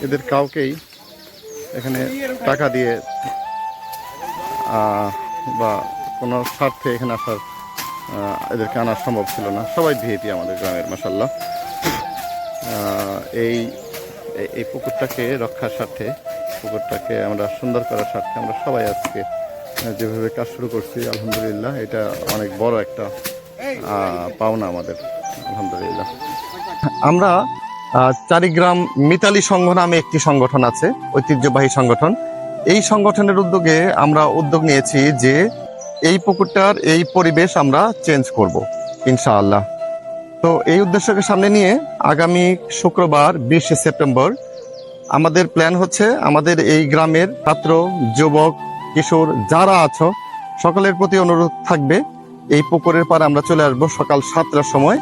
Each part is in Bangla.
এদের কাউকেই এখানে টাকা দিয়ে বা কোনো স্বার্থে এখানে আসার এদেরকে আনা সম্ভব ছিল না। সবাই ভিএপি আমাদের গ্রামের মাসাল্লাহ এই এই- পুকুরটাকে রক্ষার স্বার্থে, পুকুরটাকে আমরা সুন্দর করার স্বার্থে আমরা সবাই আজকে যেভাবে কাজ শুরু করছি, আলহামদুলিল্লাহ, এটা অনেক বড় একটা পাওনা আমাদের, আলহামদুলিল্লাহ। আমরা চারিগ্রাম মিতালি সংঘ নামে একটি সংগঠন আছে, ঐতিহ্যবাহী সংগঠন। এই সংগঠনের উদ্যোগে আমরা উদ্যোগ নিয়েছি যে এই পুকুরটার এই পরিবেশ আমরা চেঞ্জ করব, ইনশাআল্লাহ। তো এই উদ্দেশ্যকে সামনে নিয়ে আগামী শুক্রবার বিশে সেপ্টেম্বর আমাদের প্ল্যান হচ্ছে আমাদের এই গ্রামের ছাত্র, যুবক, কিশোর যারা আছো, সকলের প্রতি অনুরোধ থাকবে, এই পুকুরের পার আমরা চলে আসব সকাল সাতটার সময়।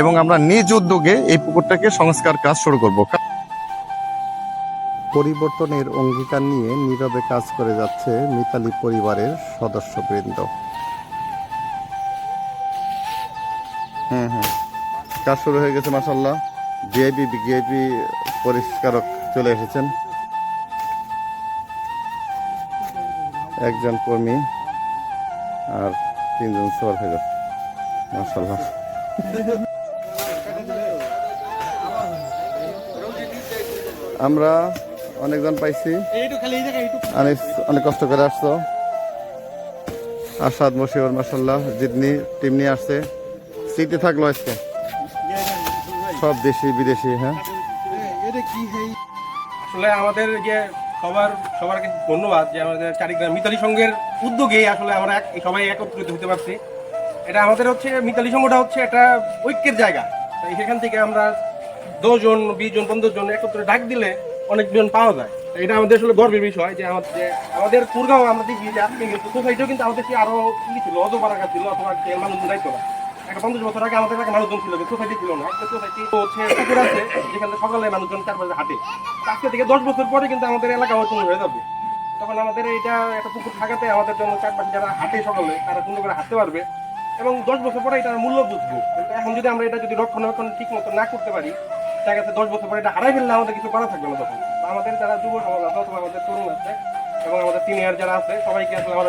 এবং আমরা নিজ উদ্যোগে এই পুকুরটাকে সংস্কার কাজ শুরু করব। পরিবর্তনের অঙ্গীকার নিয়ে নীরবে কাজ করে যাচ্ছে মিতালি পরিবারের সদস্যবৃন্দ। হুম হুম কাজ শুরু হয়ে গেছে মাসাল্লাহ ভিআইপি ভিআইপি পরিষ্কারক চলে এসেছেন। একজন কর্মী আর তিনজন সুপারভাইজার মাসাল্লাহ আমরা অনেকজন পাইছি। অনেক অনেক কষ্ট করে আসছো। আসাদ মশিউর মাসাল্লাহ জিতনি টিম নিয়ে আসছে। সিটি থাকল আজকে। সব দেশি বিদেশি হ্যাঁ। আসলে আমাদের যে সবার সবার ধন্যবাদ যে আমাদের চারিগ্রাম মিতালি সংঘের উদ্যোগে আসলে আমরা এক- সবাই একত্রিত হতে পারছি। এটা আমাদের হচ্ছে মিতালি সংঘটা হচ্ছে একটা ঐক্যের জায়গা। তাই সেখান থেকে আমরা দশ জন বিশ জন পনেরো জন একত্রে ডাক দিলে অনেকজন পাওয়া যায়। এটা আমাদের আসলে গর্বের বিষয় যে আমাদের আমাদের পুরগাঁও আমরা দেখি যে আজকে কিন্তু সোসাইটিও কিন্তু আমাদের কি আরও কি ছিল অজপাড়া ছিল, অথবা মানুষজন দায়িত্ব না একটা পঞ্চাশ বছর আগে আমাদের এলাকায় মানুষজন ছিল সোসাইটি ছিল না, একটা সোসাইটি হচ্ছে পুকুর আছে, যেখানে সকালে মানুষজন চারপাশে হাঁটে। আজকে থেকে দশ বছর পরে কিন্তু আমাদের এলাকা অচল হয়ে যাবে। তখন আমাদের এটা একটা পুকুর থাকাতে আমাদের জন্য চারপাশে যারা হাঁটে সকালে, তারা সুন্দর করে হাঁটতে পারবে। এবং দশ বছর পরে এটার মূল্য বুঝব। এখন যদি আমরা এটা যদি রক্ষণাবেক্ষণ ঠিক মতো না করতে পারি দেখা গেছে দশ বছর পরে এটা হারাই ফেললে আমাদের কিছু করা থাকবে না তখন। আমাদের যারা যুব সমাজ আছে অথবা আমাদের তরুণ আছে এবং আমাদের সিনিয়র যারা আছে, সবাইকে আসলে আমার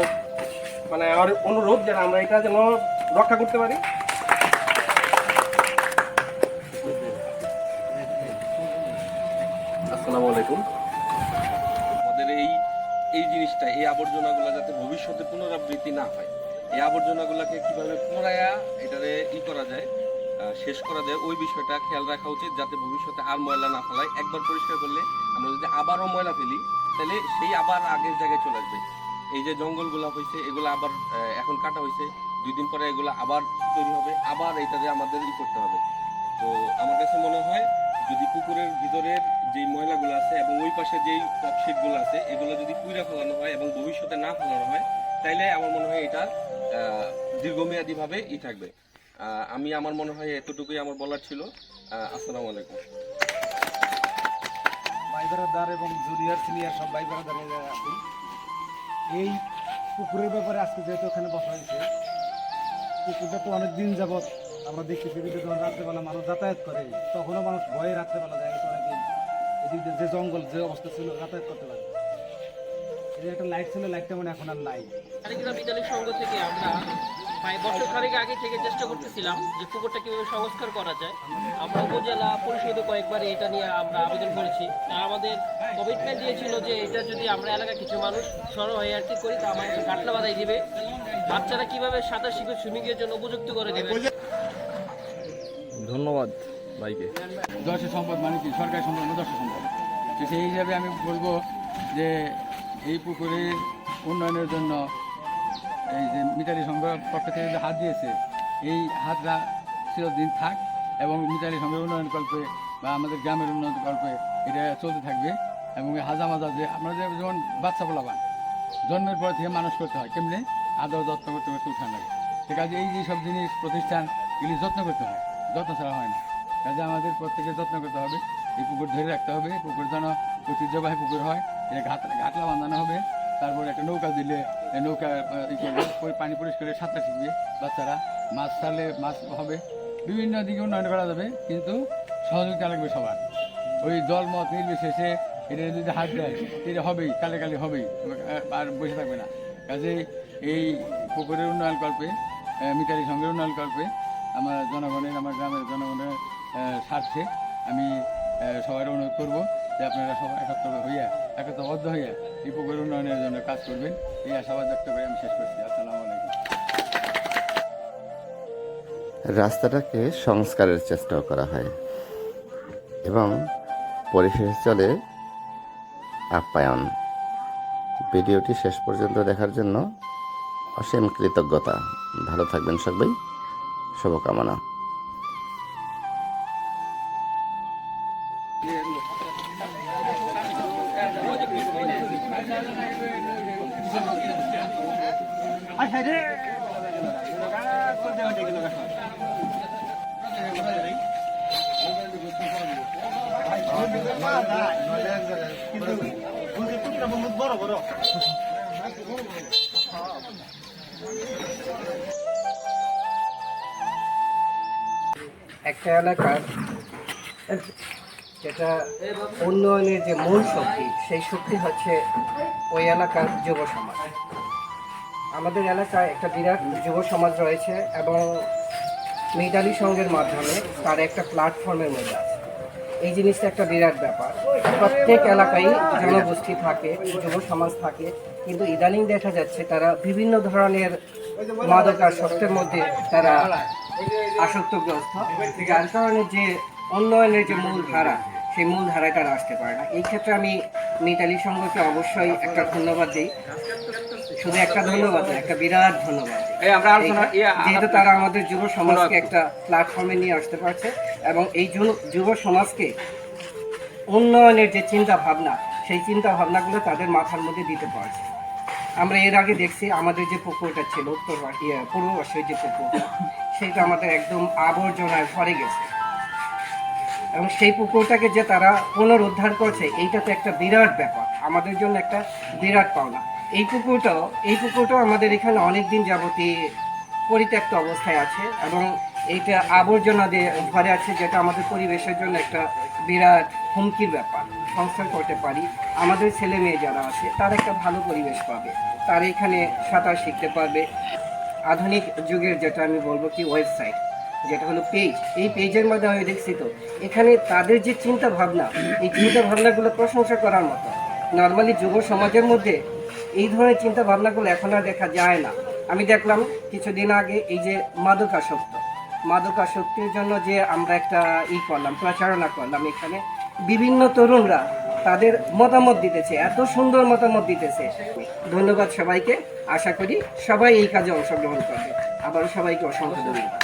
মানে আমার অনুরোধ যেন আমরা এটা যেন রক্ষা করতে পারি। আসসালামু আলাইকুম। আমাদের এই এই জিনিসটা, এই আবর্জনাগুলো যাতে ভবিষ্যতে পুনরাবৃত্তি না হয়, এই আবর্জনাগুলোকে কীভাবে পুনরায় এটারে ই করা যায় শেষ করা যায়, ওই বিষয়টা খেয়াল রাখা উচিত যাতে ভবিষ্যতে আর ময়লা না ফেলায়। একবার পরিষ্কার করলে আমরা যদি আবারও ময়লা ফেলি, তাহলে সেই আবার আগের জায়গায় চলে আসবে। এই যে জঙ্গলগুলো হয়েছে এগুলো আবার এখন কাটা হয়েছে দুই দিন পরে এগুলো আবার তৈরি হবে, আবার এটাতে আমাদের ই করতে হবে। তো আমার কাছে মনে হয়, যদি পুকুরের ভিতরের যে ময়লাগুলো আছে এবং ওই পাশে যেই টপশিটগুলো আছে, এগুলো যদি পুইরা ফেলানো হয় এবং ভবিষ্যতে না ফেলানো হয়, তাইলে আমার মনে হয় এটা দীর্ঘমেয়াদীভাবে ই থাকবে। আমি আমার মনে হয় এতটুকুই আমার বলার ছিল। আসসালামু আলাইকুম। ভাই ব্রাদার এবং জুনিয়র সিনিয়র সব ভাই ব্রাদার আছি এই পুকুরের ব্যাপারে আজকে যেহেতু ওখানে বসা হয়েছে পুকুরটা তো অনেক দিন যাবৎ আমরা দেখি টিভিতে যখন রাত্রেবেলা মানুষ যাতায়াত করে। তখনও মানুষ ভয়ে রাত্রেবেলা যায় তো অনেকে এদিক দিয়ে যে জঙ্গল যে অবস্থা ছিল যাতায়াত করতে পারে। একটা লাইট ছিল লাইটটা মানে এখন আর নাই। সংঘ থেকে আমরা প্রায় বছর খানেক আগে থেকে চেষ্টা করতেছিলাম যে পুকুরটা কীভাবে সংস্কার করা যায়। আমরা উপজেলা পরিষদে কয়েকবার এটা নিয়ে আমরা আবেদন করেছি। তারা আমাদের কমিটমেন্ট দিয়েছিল যে এটা যদি আমরা এলাকার কিছু মানুষ সরব হয়ে আর কি করি তা আমাদের কাটলা বাধাই দিবে। বাচ্চারা কীভাবে সাঁতার শিখবে সুইমিং এর জন্য উপযুক্ত করে দেবে। ধন্যবাদ ভাইকে। দর্শক সম্পদ মানে কি? সরকারি সম্পদ না দর্শক সম্পদ? সেই হিসাবে আমি বলব যে এই পুকুরের উন্নয়নের জন্য এই যে মিতালি সংঘের পক্ষ থেকে যে হাত দিয়েছে, এই হাতটা চিরদিন থাক এবং মিতালি সংঘের উন্নয়ন কল্পে বা আমাদের গ্রামের উন্নয়ন কল্পে এটা চলতে থাকবে এবং হাজা মাজা যে আমাদের যেমন বাচ্চা বলাবান জন্মের পর থেকে মানুষ করতে হয়, কেমনি? আদর যত্ন করতে করতে উঠান লাগে। ঠিক আছে, এই যে সব জিনিস, প্রতিষ্ঠান, এগুলি যত্ন করতে হয়, যত্ন ছাড়া হয় না। কাজে আমাদের প্রত্যেকে যত্ন করতে হবে, এই পুকুর ধরে রাখতে হবে, পুকুর যেন ঐতিহ্যবাহী পুকুর হয়, এটা ঘাট ঘাটলা বাঁধানো হবে, তারপর একটা নৌকা দিলে নৌকা ওই পানি পরিষ্কার করে সাঁতার শিখবে বাচ্চারা। মাছ ছাড়লে মাছ হবে। বিভিন্ন দিকে উন্নয়ন করা যাবে, কিন্তু সহযোগিতা লাগবে সবার। ওই দল মত নির্বিশেষে এটা যদি হাত দেয়, এটা হবেই, কালে কালে হবেই আর বসে থাকবে না। কাজে এই পুকুরের উন্নয়ন কল্পে মিতালি সঙ্গের উন্নয়ন কল্পে আমার জনগণের, আমার গ্রামের জনগণের স্বার্থে আমি সবার অনুরোধ করব যে আপনারা সবাই একত্র হইয়া একত্রবদ্ধ হইয়া এই উন্নয়নের জন্য কাজ করবেন। এই আশাবাদ ব্যক্ত করে আমি শেষ করছি। আসসালামু আলাইকুম। রাস্তাটাকে সংস্কারের চেষ্টাও করা হয় এবং পরিশেষে চলে আপ্যায়ন। ভিডিওটি শেষ পর্যন্ত দেখার জন্য অসীম কৃতজ্ঞতা। ভালো থাকবেন সবাই। শুভকামনা। একটা এলাকার যেটা উন্নয়নের যে মূল শক্তি, সেই শক্তি হচ্ছে ওই এলাকার যুব সমাজ। আমাদের এলাকায় একটা বিরাট যুব সমাজ রয়েছে এবং মেডালি সংঘের মাধ্যমে তার একটা প্ল্যাটফর্মের মধ্যে আছে। এই জিনিসটা একটা বিরাট ব্যাপার। প্রত্যেক এলাকায় জনগোষ্ঠী থাকে যুব সমাজ থাকে, কিন্তু ইদানিং দেখা যাচ্ছে তারা বিভিন্ন ধরনের মাদকাসক্তের মধ্যে তারা আসক্তগ্রস্ত, যার কারণে যে উন্নয়নের যে মূল ধারা, সেই মূল ধারায় তারা আসতে পারে না। এই ক্ষেত্রে আমি মিতালি সংঘকে অবশ্যই একটা ধন্যবাদ দিই। শুধু একটা ধন্যবাদ একটা বিরাট ধন্যবাদ। যেহেতু তারা আমাদের যুব সমাজকে একটা প্ল্যাটফর্মে নিয়ে আসতে পারছে এবং এই যুব- সমাজকে উন্নয়নের যে চিন্তা ভাবনা সেই চিন্তা ভাবনাগুলো তাদের মাথার মধ্যে দিতে পারছে। আমরা এর আগে দেখছি আমাদের যে পুকুরটা ছিল উত্তর ইয়ে, পূর্ব পাশের যে পুকুরটা সেটা আমাদের একদম আবর্জনায় ভরে গেছে। এবং সেই পুকুরটাকে যে তারা পুনরুদ্ধার করছে এইটা তো একটা বিরাট ব্যাপার। আমাদের জন্য একটা বিরাট পাওনা। এই পুকুরটাও এই পুকুরটাও আমাদের এখানে অনেক দিন যাবতীয় পরিত্যক্ত অবস্থায় আছে এবং এইটা আবর্জনা দিয়ে ভরে আছে, যেটা আমাদের পরিবেশের জন্য একটা বিরাট হুমকির ব্যাপার। সংস্কার করতে পারি। আমাদের ছেলে মেয়ে যারা আছে, তারা একটা ভালো পরিবেশ পাবে। তারা এখানে সাঁতার শিখতে পারবে। আধুনিক যুগের যেটা আমি বলব কি ওয়েবসাইট যেটা হলো পেজ এই পেজের মধ্যে আমি দেখছি তো, এখানে তাদের যে চিন্তা ভাবনা এই চিন্তা ভাবনাগুলো প্রশংসা করার মতো নর্মালি যুব সমাজের মধ্যে এই ধরনের চিন্তা ভাবনাগুলো এখন আর দেখা যায় না। আমি দেখলাম কিছুদিন আগে এই যে মাদকাসক্ত। মাদকাসক্তির জন্য যে আমরা একটা ই করলাম, প্রচারণা করলাম এখানে, বিভিন্ন তরুণরা তাদের মতামত দিতেছে, এত সুন্দর মতামত দিতেছে। ধন্যবাদ সবাইকে, আশা করি সবাই এই কাজে অংশগ্রহণ করবে। আবারও সবাইকে অসংখ্য ধন্যবাদ।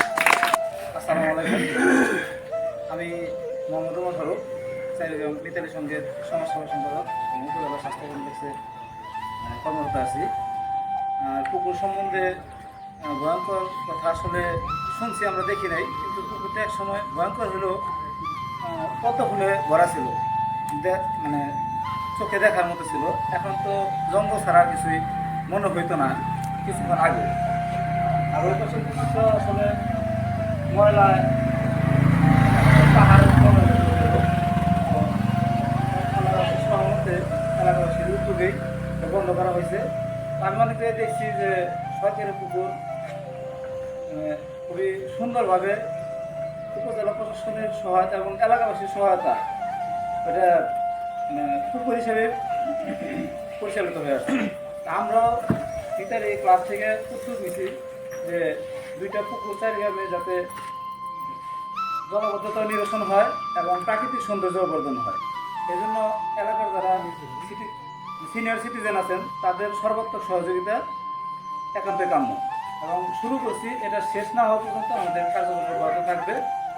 আমি সঙ্গের সমাজ সম্পাদক স্বাস্থ্য কর্মরত আছি। আর সম্বন্ধে ভয়ঙ্কর কথা আসলে শুনছি, আমরা দেখি নাই, কিন্তু পুকুরটা এক সময় ভয়ঙ্কর হলেও কত ফুলে ভরা ছিল? মানে চোখে দেখার মতো ছিল। এখন তো জঙ্গল ছাড়া কিছুই মনে হইতো না, কিছুক্ষণ আগে। আর ওই পাশে আসলে ময়লায় সরকারি পুকুর খুবই সুন্দরভাবে উপজেলা প্রশাসনের সহায়তা এবং এলাকাবাসীর সহায়তা এটা পুকুর হিসেবে পরিচালিত হয়ে আসছে। আমরাও গীতার এই ক্লাব থেকে উদ্যোগ নিয়েছি যে দুইটা পুকুর চারিভাবে যাতে জলবদ্ধতা নিরসন হয় এবং প্রাকৃতিক সৌন্দর্য বর্ধন হয়। এই জন্য এলাকার যারা সিটি সিনিয়র সিটিজেন আছেন, তাদের সর্বাত্মক সহযোগিতা একান্তই কাম্য। এবং শুরু করছি এটা শেষ না হওয়া পর্যন্ত আমাদের কার্যক্রম অব্যাহত থাকবে।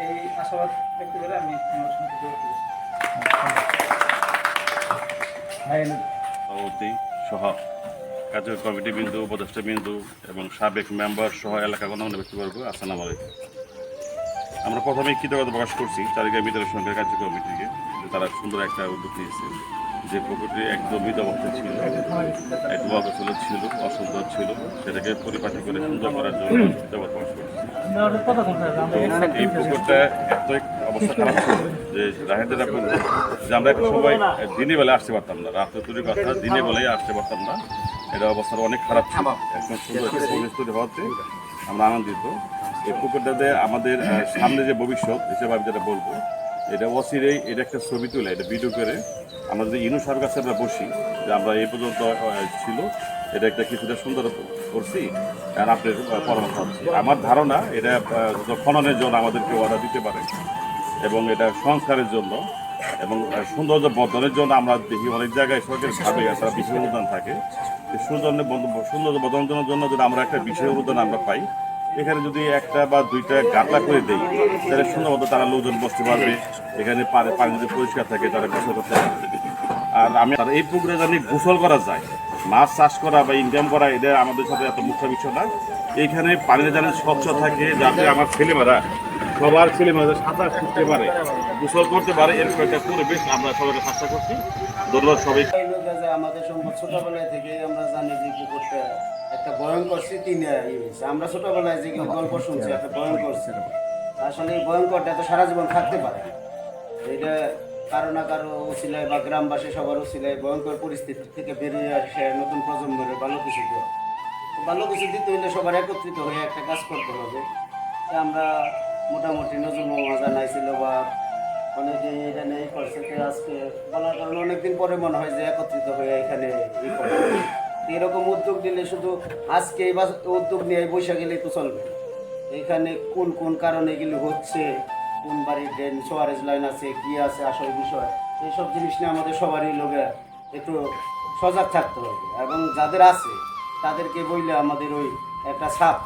এই আশাবাদ ব্যক্ত করে আমি আমার সংক্ষিপ্ত সভাপতি সহ কার্যকরী কমিটি বিন্দু উপদেষ্টা বিন্দু এবং সাবেক মেম্বার সহ এলাকা গণমান্য ব্যক্তিবর্গ আসসালাম আলাইকুম। আমরা প্রথমেই কৃতজ্ঞতা প্রকাশ করছি চারিগাঁ বিদ্যালয় সঙ্গে কার্যকরী কমিটিকে তারা সুন্দর একটা উদ্যোগ নিয়েছে। যে পুকুরটি একদম অবস্থায় ছিল, একদম অগোছল ছিল অসুন্দর ছিল, সেটাকে পরিপাটি করে সুন্দর করার জন্য এই পুকুরটা এত অবস্থা খারাপ ছিল যে রাহেদের যে আমরা একটা সবাই দিনে বেলায় আসতে পারতাম না, রাত্রে তৈরি কথা, দিনে বেলায় আসতে পারতাম না। এটা অবস্থাটা অনেক খারাপ ছিল। একদম সুন্দর একটা হওয়াতে আমরা আনন্দিত। এই পুকুরটাতে আমাদের সামনে যে ভবিষ্যৎ হিসেবে আমি যেটা বলব এটা অচিরেই এটা একটা ছবি তুলে, এটা ভিডিও করে। আমরা যদি ইনু সার কাছে আমরা বসি, যে আমরা এই পর্যন্ত ছিল, এটা একটা কিছুটা সুন্দর করছি, আর আপনার পরামর্শ হচ্ছে আমার ধারণা, এটা খননের জন্য আমাদেরকে অর্ডার দিতে পারে, এবং এটা সংস্কারের জন্য, এবং সৌন্দর্য বর্ধনের জন্য আমরা দেখি অনেক জায়গায় সরকারি ভাবে তারা বিশেষ অনুদান থাকে। সৌন্দর্য সৌন্দর্য বর্ধনের জন্য যদি আমরা একটা বিশেষ অনুদান আমরা পাই এখানে যদি একটা বা দুইটা গাঁটলা করে দেয় তাহলে সুন্দরমতো তারা লোকজন বসতে পারবে। এখানে পানি যদি পরিষ্কার থাকে তারা গোসল করতে পারবে। আর আমি আর এই পুকুরে জানি গোসল করা যায়, মাছ চাষ করা বা ইনকাম করা, এটা আমাদের সাথে এত মুখ্য বিষয় না। এইখানে পানিটা যেন স্বচ্ছ থাকে, যাতে আমার ছেলেমেয়েরা সবার ছেলেমেয়েরা সাঁতার শিখতে পারে, গোসল করতে পারে, এরকম একটা পরিবেশ আমরা সবাইকে চেষ্টা করছি। ধন্যবাদ সবাই আমাদের সম্পদ ছোটবেলায় থেকে আমরা জানি যে পুকুরটা একটা ভয়ঙ্কর স্মৃতি নিয়ে হয়েছে। আমরা ছোটবেলায় যে গল্প শুনছি, একটা ভয়ঙ্কর স্মৃতি। আসলে এই ভয়ঙ্করটা তো সারা জীবন থাকতে পারে। এটা কারও না কারও উচিলায় বা গ্রামবাসী সবার উচিলায় ভয়ঙ্কর পরিস্থিতি থেকে বেরিয়ে আসে, নতুন প্রজন্মের ভালো কিছু তো ভালো কিছু দিতে হলে সবার একত্রিত হয়ে একটা কাজ করতে হবে। আমরা মোটামুটি নজরুল মোহাম্মদ জানাইছিল বা অনেকে এটা নিয়ে করছে আজকে বলার কারণে অনেকদিন পরে মনে হয় যে একত্রিত হয়ে এখানে এরকম উদ্যোগ নিলে শুধু আজকে এই উদ্যোগ নিয়ে বৈশাখ গেলেই তো চলবে। এখানে কোন কোন কারণে এগুলি হচ্ছে, কোন বাড়ির ড্রেন সোয়ারেজ লাইন আছে, কি আছে, আসল বিষয়, এইসব জিনিস নিয়ে আমাদের সবারই লোকে একটু সজাগ থাকতে হবে। এবং যাদের আছে, তাদেরকে বইলে আমাদের ওই একটা ছাপ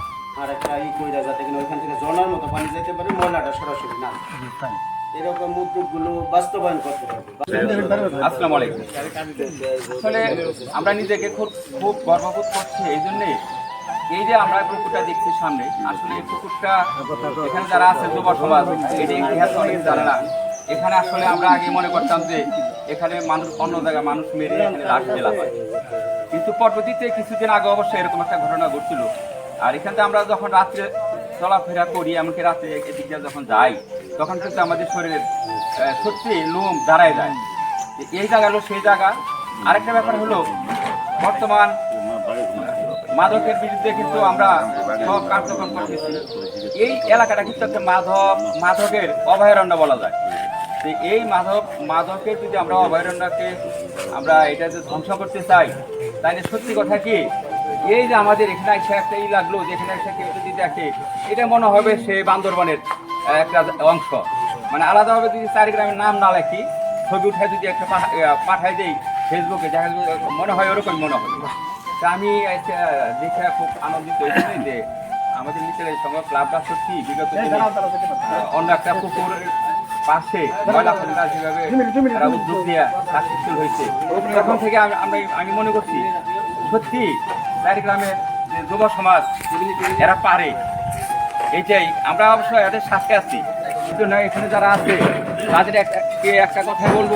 আর একটা ই কইরা যাতে কিনা ওইখান থেকে জনার মতো পানি যেতে পারে, ময়লাটা সরাসরি না। এরকম উদ্যোগগুলো বাস্তবায়ন করতে আসসালামু আলাইকুম। আসলে আমরা নিজেকে খুব খুব গর্ববোধ করছি, এই জন্যে এই যে আমরা পুকুরটা দেখছি সামনে, আসলে এই পুকুরটা এখানে যারা আছে যুব সমাজ এটা ইতিহাস অনেক জানে না, এখানে আসলে আমরা আগে মনে করতাম যে এখানে মানুষ অন্য জায়গায় মানুষ মেরে এখানে লাশ ফেলা হয়। কিন্তু পরবর্তীতে কিছুদিন আগে অবশ্যই এরকম একটা ঘটনা ঘটছিল। আর এখানে আমরা যখন রাত্রে চলাফেরা করি, এমনকি রাত্রে এদিক দিয়ে যখন যাই, তখন কিন্তু আমাদের শরীরের সত্যি লোম দাঁড়ায় যায়। এই জায়গা হলো সেই জায়গা। আরেকটা ব্যাপার হলো, বর্তমান মাদকের বিরুদ্ধে কিন্তু আমরা সব কার্যক্রম করতেছি। এই এলাকাটা কিন্তু একটা মাধব মাদকের অভয়ারণ্য বলা যায়। তো এই মাধব মাদকের যদি আমরা অভয়ারণ্যকে আমরা এটা যে ধ্বংস করতে চাই, তাহলে সত্যি কথা কি? এই যে আমাদের এখানে এসে একটা ই লাগল যে এখানে এসে কেউ যদি দেখে এটা মনে হবে সে বান্দরবানের একটা অংশ। মানে আলাদাভাবে যদি চারি গ্রামের নাম না লেখি ছবি উঠে যদি একটা পাঠাই দেই ফেসবুকে দেখা মনে হয় ওরকম মনে হবে। তা আমি দেখে খুব আনন্দিত হয়েছি যে আমাদের মিত্রের এই সঙ্গে ক্লাবটা সত্যি বিগত অন্য একটা পুকুর পাশে যেভাবে তারা উদ্যোগ দিয়ে সাকসেসফুল হয়েছে। তখন থেকে আমি আমি মনে করছি সত্যি গ্রামের যে যুব সমাজ, এরা পারে। এইটাই। আমরা অবশ্য এদের সাথে আছি। কিন্তু না, এখানে যারা আছে, তাদের একটা একটা কথা বলব?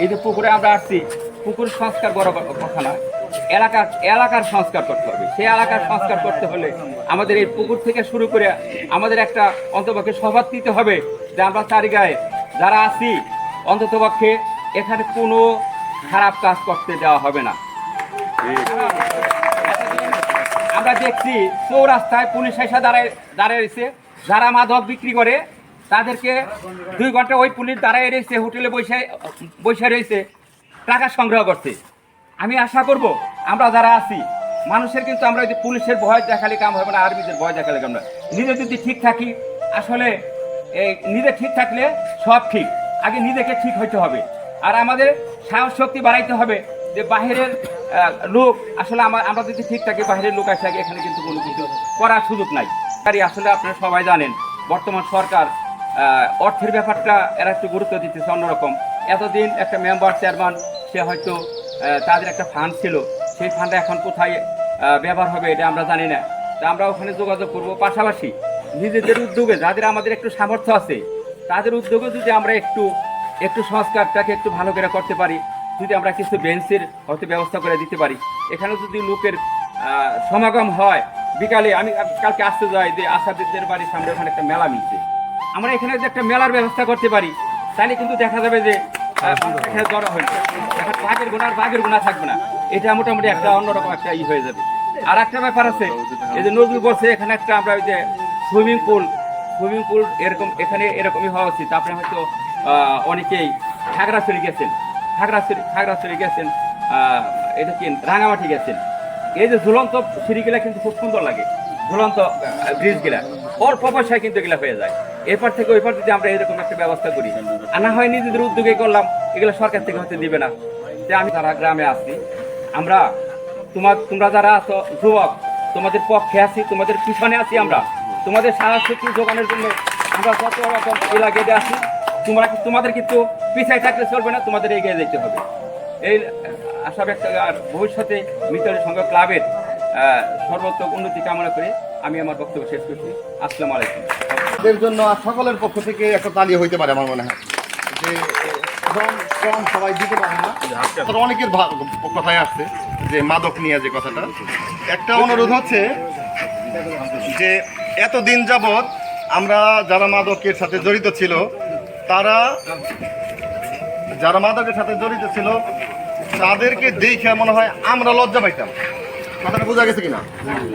এই যে পুকুরে আমরা আসছি, পুকুর সংস্কার বড় কথা না। এলাকার এলাকার সংস্কার করতে হবে। সেই এলাকার সংস্কার করতে হলে আমাদের এই পুকুর থেকে শুরু করে আমাদের একটা অন্তপক্ষে স্বভাব দিতে হবে যে আমরা চারিগায়ে যারা আছি, অন্ততপক্ষে এখানে কোনো খারাপ কাজ করতে দেওয়া হবে না। আমরা দেখছি চৌরাস্তায় পুলিশ এসে দাঁড়ায়, দাঁড়িয়ে রয়েছে। যারা মাদক বিক্রি করে, তাদেরকে দুই ঘণ্টা ওই পুলিশ দাঁড়ায় রয়েছে, হোটেলে বসে বসে রয়েছে, টাকা সংগ্রহ করতে আমি আশা করব, আমরা যারা আছি, মানুষের কিন্তু আমরা ওই যে পুলিশের ভয় দেখালে কাম হবে না, আর্মিদের ভয় দেখালে কাম না। নিজে যদি ঠিক থাকি, আসলে এই নিজে ঠিক থাকলে সব ঠিক। আগে নিজেকে ঠিক হইতে হবে। আর আমাদের সাহস শক্তি বাড়াইতে হবে যে বাহিরের লোক, আসলে আমা- আমরা যদি ঠিক থাকি বাহিরের লোক আসে এখানে কিন্তু কোনো কিছু করার সুযোগ নাই। তারই আসলে আপনারা সবাই জানেন, বর্তমান সরকার অর্থের ব্যাপারটা এরা একটু গুরুত্ব দিতেছে অন্যরকম। এতদিন একটা মেম্বার চেয়ারম্যান, সে হয়তো তাদের একটা ফান্ড ছিল। সেই ফান্ডটা এখন কোথায় ব্যবহার হবে এটা আমরা জানি না। তা আমরা ওখানে যোগাযোগ করব। পাশাপাশি নিজেদের উদ্যোগে, যাদের আমাদের একটু সামর্থ্য আছে, তাদের উদ্যোগে যদি আমরা একটু একটু সংস্কারটাকে একটু ভালো করে করতে পারি যদি আমরা কিছু বেঞ্চের হয়তো ব্যবস্থা করে দিতে পারি। এখানে যদি লোকের সমাগম হয় বিকালে আমি কালকে আসতে যাই যে আসাদের বাড়ির সামনে ওখানে একটা মেলা মিলছে। আমরা এখানে যে একটা মেলার ব্যবস্থা করতে পারি তাহলে কিন্তু দেখা যাবে যে এখানে জড়ো হয় এখন বাঘের গুণা আর বাঘের গুণা থাকবে না। এটা মোটামুটি একটা অন্যরকম একটা ই হয়ে যাবে। আর একটা ব্যাপার আছে এই যে নজরুল বলছে এখানে একটা আমরা ওই যে সুইমিং পুল সুইমিং পুল এরকম এখানে এরকমই হওয়া উচিত। আপনি হয়তো আহ, অনেকেই খাগড়াছড়ি গেছেন। খাগড়াছড়ি খাগড়াছড়ি গেছেন এটা কি, রাঙামাটি গেছেন। এই যে ঝুলন্ত সিঁড়িগুলা কিন্তু খুব সুন্দর লাগে, ঝুলন্ত ব্রিজগুলা অল্প পয়সায় কিন্তু এগুলা হয়ে যায়। এরপর থেকে ওই পার যদি আমরা এরকম একটা ব্যবস্থা করি, আর না হয় নিজেদের উদ্যোগে করলাম, এগুলো সরকার থেকে হয়তো দিবে না। যে আমি তারা গ্রামে আছি, আমরা, তোমার, তোমরা যারা আছো, যুবক, তোমাদের পক্ষে আছি, তোমাদের পিছনে আছি আমরা। তোমাদের সারা শক্তি যোগানোর জন্য আমরা যত রকম এলাকায় আছি তোমরা তোমাদের কিন্তু পিছায় থাকলে চলবে না, তোমাদের এগিয়ে যেতে হবে। এই আশা ব্যক্ত আর ভবিষ্যতে মিতালি সংঘ ক্লাবের সর্বোত্তম উন্নতি কামনা করে আমি আমার বক্তব্য শেষ করছি। আসসালামু আলাইকুম। এদের জন্য সকলের পক্ষ থেকে একটা তালি হইতে পারে আমার মনে হয়। যে, শ্রম সবাই দিতে পারে না। তার অনেকের কথায় আসছে যে মাদক নিয়ে যে কথাটা। একটা অনুরোধ হচ্ছে যে এত দিন যাবৎ আমরা যারা মাদকের সাথে জড়িত ছিল তারা যারা মাদকের সাথে জড়িত ছিল, তাদেরকে দেখে মনে হয় আমরা লজ্জা পাইতাম। কথাটা বোঝা গেছে কিনা?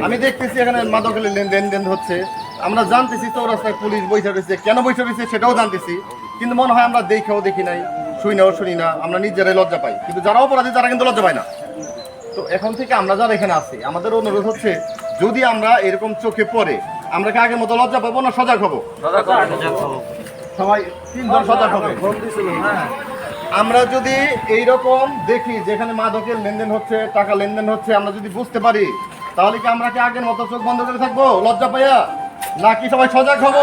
আমি দেখতেছি এখানে মাদকের লেন- লেনদেন হচ্ছে। আমরা জানতেছি চৌরাস্তায় পুলিশ বৈঠা রয়েছে কেন বৈঠা রয়েছে সেটাও জানতেছি। কিন্তু মনে হয় আমরা দেখেও দেখি নাই শুই নাও শুনি না। আমরা নিজেরাই লজ্জা পাই। কিন্তু যারা অপরাধী, তারা কিন্তু লজ্জা পায় না। তো এখন থেকে আমরা যারা এখানে আছি, আমাদের অনুরোধ হচ্ছে, যদি আমরা এরকম চোখে পড়ে, আমরা কি আগের মতো লজ্জা পাবো না সজাগ হব। সবাই সজাগ হবে আমরা যদি এই রকম দেখি যেখানে মাদকের লেনদেন হচ্ছে, টাকা লেনদেন হচ্ছে, আমরা যদি বুঝতে পারি, তাহলে কি আমরা কি আগের মতো চোখ বন্ধ করে থাকব? লজ্জা পাইয়া? নাকি সবাই সজাগ হব?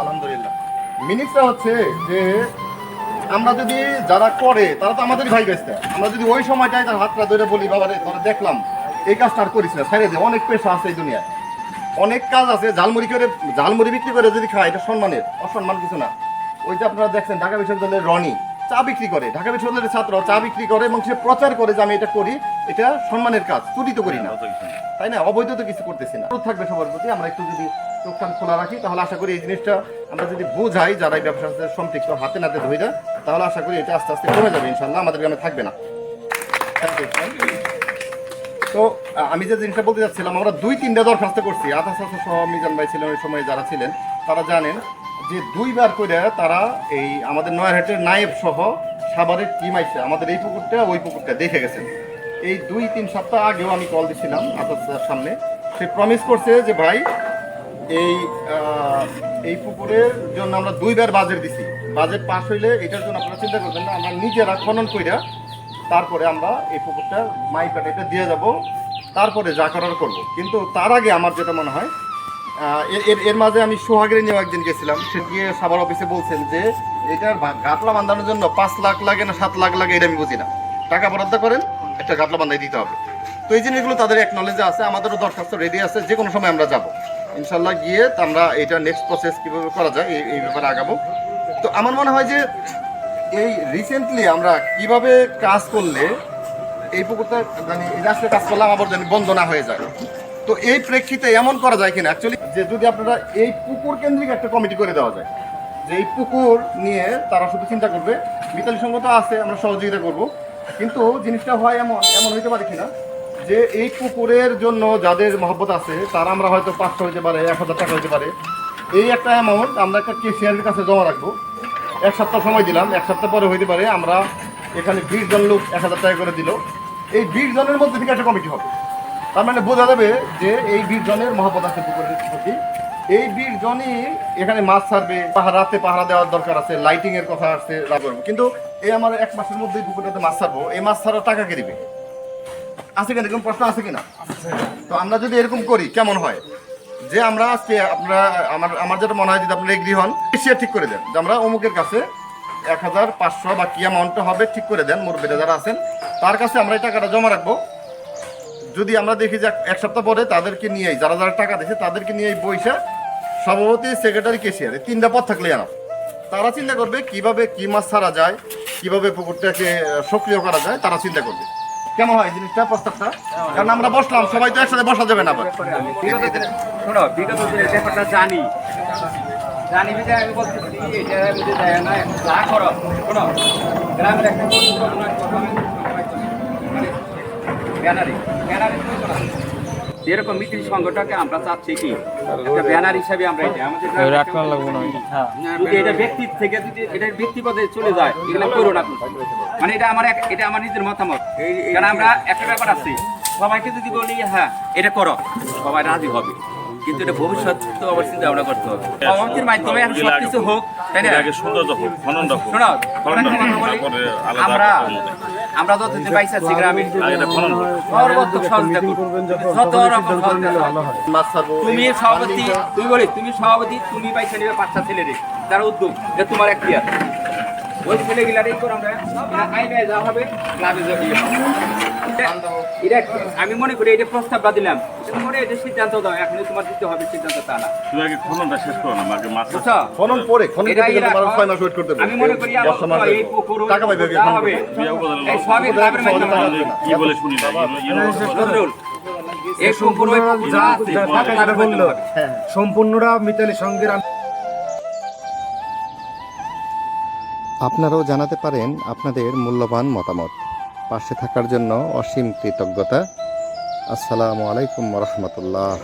আলহামদুলিল্লাহ। মিনিংটা হচ্ছে যে, আমরা যদি যারা করে, তারা তো আমাদের ভাই বেসতে। আমরা যদি ওই সময়টায় তার হাতটা ধরে বলি, বাবারে, তোরা দেখলাম, এই কাজটা আর করিস না, ছেড়ে দে, অনেক পেশা আছে এই দুনিয়ায়। অনেক কাজ আছে, ঝালমুড়ি করে, ঝালমুড়ি বিক্রি করে যদি খায়, এটা সম্মানের, অসম্মান কিছু না। ওই যে আপনারা দেখছেন ঢাকা বিশ্ববিদ্যালয়ের রনি, চা বিক্রি করে। ঢাকা বিশ্ববিদ্যালয়ের ছাত্র চা বিক্রি করে এবং সে প্রচার করে যে আমি এটা করি, এটা সম্মানের কাজ চুরি তো করি না। তাই না? অবৈধ তো কিছু করতেছি না। থাকবে সবার প্রতি, আমরা একটু যদি চোখ কান খোলা রাখি, তাহলে আশা করি এই জিনিসটা আমরা যদি বোঝাই, যারা এই ব্যবসার সাথে সম্পৃক্ত, হাতে নাতে ধরে তাহলে আশা করি এটা আস্তে আস্তে কমে যাবে ইনশাল্লাহ আমাদের গ্রামে থাকবে না। Thank you. তো আমি যে জিনিসটা বলতে যাচ্ছিলাম আমরা দুই তিনটা দরখাস্ত করছি। আধা সাথে সহ মিজান ভাই ছিলেন ওই সময় যারা ছিলেন, তারা জানেন যে দুইবার করে তারা এই আমাদের নয়ারহাটের নায়েব সহ সাভারের টিম আইসে আমাদের এই পুকুরটা, ওই পুকুরটা দেখে গেছেন। এই দুই তিন সপ্তাহ আগেও আমি কল দিছিলাম আতার সামনে। সে প্রমিস করছে যে, ভাই, এই এই পুকুরের জন্য আমরা দুইবার বাজেট দিছি। বাজেট পাস হইলে এটার জন্য আপনারা চিন্তা করবেন না, আমরা নিজেরা খনন কইরা তারপরে আমরা এই পুকুরটা মাই এটা দিয়ে যাব, তারপরে যা করার করব। কিন্তু তার আগে আমার যেটা মনে হয় এর- এর মাঝে আমি সোহাগের নিয়েও একদিন গেছিলাম, সে গিয়ে সাভার অফিসে বলছেন যে এটার গাতলা গাটলা বান্ধানোর জন্য পাঁচ লাখ লাগে না সাত লাখ লাগে, এটা আমি বুঝি না। টাকা বরাদ্দ করেন, একটা গাতলা বান্ধাই দিতে হবে। তো এই জিনিসগুলো তাদের এক নলেজে আছে, আমাদেরও দরখাস্ত রেডি আছে যে কোনো সময় আমরা যাব। ইনশাল্লাহ গিয়ে আমরা এটা নেক্সট প্রসেস কীভাবে করা যায় এই ব্যাপারে আগাবো। তো আমার মনে হয় যে এই রিসেন্টলি আমরা কীভাবে কাজ করলে এই পুকুরটা মানে এই রাস্তায় কাজ করলাম আবার যেন বন্ধ না হয়ে যায়? তো এই প্রেক্ষিতে এমন করা যায় কিনা? অ্যাকচুয়ালি যে যদি আপনারা এই পুকুর কেন্দ্রিক একটা কমিটি করে দেওয়া যায়, যে এই পুকুর নিয়ে তারা শুধু চিন্তা করবে, মিতালি সঙ্গ তো আছে, আমরা সহযোগিতা করব, কিন্তু জিনিসটা হয় এমন এমন হইতে পারে কিনা? যে এই পুকুরের জন্য যাদের মহব্বত আছে, তারা আমরা হয়তো পাঁচশো হইতে পারে, এক হাজার টাকা হইতে পারে। এই একটা অ্যামাউন্ট আমরা একটা কেসিয়ারের কাছে জমা রাখব। এক সপ্তাহ সময় দিলাম এক সপ্তাহ পরে হইতে পারে আমরা এখানে বিশ জন লোক এক হাজার টাকা করে দিল। এই বিশ জনের মধ্যে থেকে একটা কমিটি হবে। তার মানে বোঝা যাবে যে এই বিশ জনের মহাপত আছে পুকুরের প্রতি। এই বিশ জনই এখানে মাছ ছাড়বে পাহাড় রাতে পাহারা দেওয়ার দরকার আছে লাইটিং এর কথা করব। কিন্তু এই আমার এক মাসের মধ্যেই পুকুরটাতে মাছ ছাড়বো এই মাছ ছাড়ার টাকা কে দিবে? আছে কিনা? এরকম প্রশ্ন আছে কিনা? তো আমরা যদি এরকম করি কেমন হয়? যে আমরা আজকে আপনারা, আমার আমার যেটা মনে হয় যদি আপনারা এগ্রি হন সে ঠিক করে দেন। যে আমরা অমুকের কাছে এক হাজার পাঁচশো বা কি অ্যামাউন্টটা হবে ঠিক করে দেন, মুরব্বীরা যারা আছেন। তার কাছে আমরা এই টাকাটা জমা রাখব। যদি আমরা দেখি যে এক- সপ্তাহ পরে তাদেরকে নিয়েই, যারা যারা টাকা দিয়েছে, তাদেরকে নিয়ে বইসা সভাপতি সেক্রেটারি কেশিয়ার এই তিনটা পথ থাকলে জানা তারা চিন্তা করবে কীভাবে কি মাছ ছাড়া যায়, কীভাবে পুকুরটাকে সক্রিয় করা যায়, তারা চিন্তা করবে। কেমন হয় জিনিসটা প্রস্তাবটা? কারণ আমরা বসলাম, সবাই তো একসাথে বসা যাবে না জানি জানি বিধায় আমি বলতেছি, এটা বুঝে দেয় না করো গ্রামের একটা তুমি মিছিল সংগঠনকে আমরা চাচ্ছি কি? একটা ব্যানার হিসাবে আমরা এটা আমাদের যদি এটা ব্যক্তি থেকে যদি এটা ব্যক্তিগতে চলে যায় এগুলো করো না মানে এটা আমার এটা আমার নিজের মতামত। কারণ আমরা একটা ব্যাপার আছে। সবাইকে যদি বলি হ্যাঁ এটা করো। সবাই রাজি হবে। কিন্তু এটা ভবিষ্যৎ তো আবার চিন্তা ভাবনা করতে হবে। মাধ্যমে এখন সব কিছু হোক তাই না? আগে সৌন্দর্য হোক খননটা হোক। শোনো আমরা আমরা যতদিন বাইসে আছি খনন সর্বোত্তম সহযোগিতা করব। যত রকম তুমি সভাপতি তুমি বলি তুমি সভাপতি তুমি পাইছে নিবে পাঁচটা ছেলে রে তার উদ্যোগ যে তোমার এখতিয়ার। ওই ছেলে এই করে আমরা আইনে যা হবে ক্লাবে যা এটা এটা- আমি মনে করি এটা প্রস্তাবটা দিলাম। মনে এটা সিদ্ধান্ত দাও এখনই তোমার দিতে হবে সিদ্ধান্ত তা না। তুমি আগে খননটা শেষ করো না আগে মাছ খনন পরে খনন এটা করতে গেলে ছয় মাস ওয়েট করতে হবে আমি মনে করি আমার এই পুকুর টাকা পাইবে পুকুর হবে। এই সবই ক্লাবের মাধ্যমে কি বলে শুনি না এই পুকুর যা আছে সব ক্লাবের মাধ্যমে হবে। সম্পূর্ণরা মিতালি সঙ্গের আপনারাও জানাতে পারেন আপনাদের মূল্যবান মতামত। পাশে থাকার জন্য অসীম কৃতজ্ঞতা। আসসালামু আলাইকুম রহমতুল্লাহ।